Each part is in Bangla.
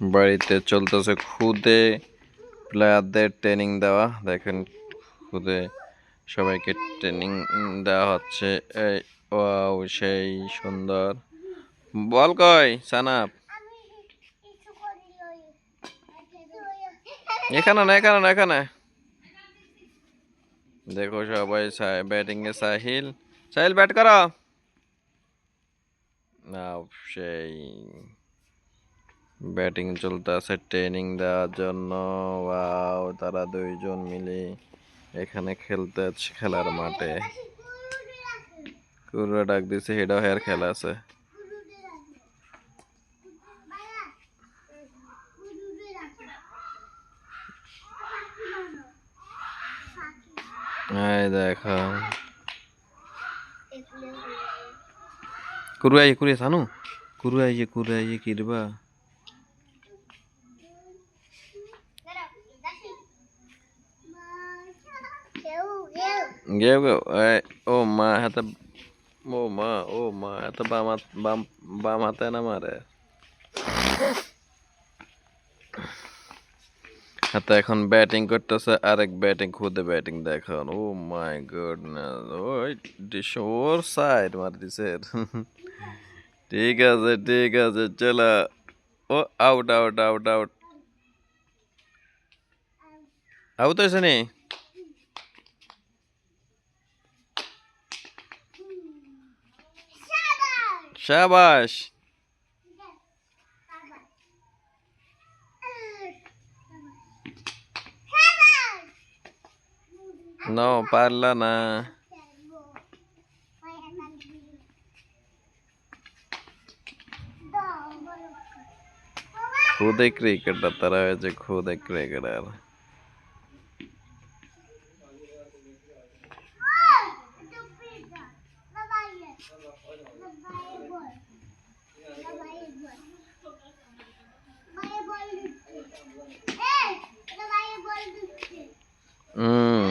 বাড়িতে চলতেছে খুদে প্লেয়ারদের ট্রেনিং দেওয়া। দেখেন খুদে সবাইকে ট্রেনিং দেওয়া হচ্ছে। এই, ওয়াও, সেই সুন্দর। বল কই সানাপ এখানে না এখানে না, এখানে। দেখো সবাই ব্যাটিং এ সাহিল। সাহিল ব্যাট করো। না সেই। ব্যাটিং চলতে আছে ট্রেনিং দেওয়ার জন্য। ওয়াও, তারা দুইজন মিলে এখানে খেলতে আছে খেলার মাঠে। কুরুরা ডাক দিছে, হেডা হেয়ার খেলা আছে। দেখো। কুরু আইয়ে কুরু সানু? কুরু আইয়ে কুরু আইয়ে, কিরবা? গেও গেও ও মা হাতে ও মা ও মা এত বাম হাত বাম বাম হাতে না মারে হাতে এখন ব্যাটিং করতেছে, আরেক ব্যাটিং খুদে ব্যাটিং দেখুন। ও মাই গুডনেস ওই ওর সাইড মার দিছে ঠিক আছে ঠিক আছে, চলো। ও out out out out out হয়েছে নি? শাবাশ নো পারলা না খুদে ক্রিকেটার তারা হয়েছে খুদে হুম।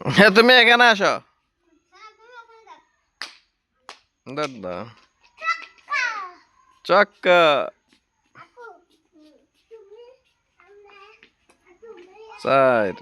হ্যাঁ তুমি এখানে আসো। Да-да. Чака. Сайд.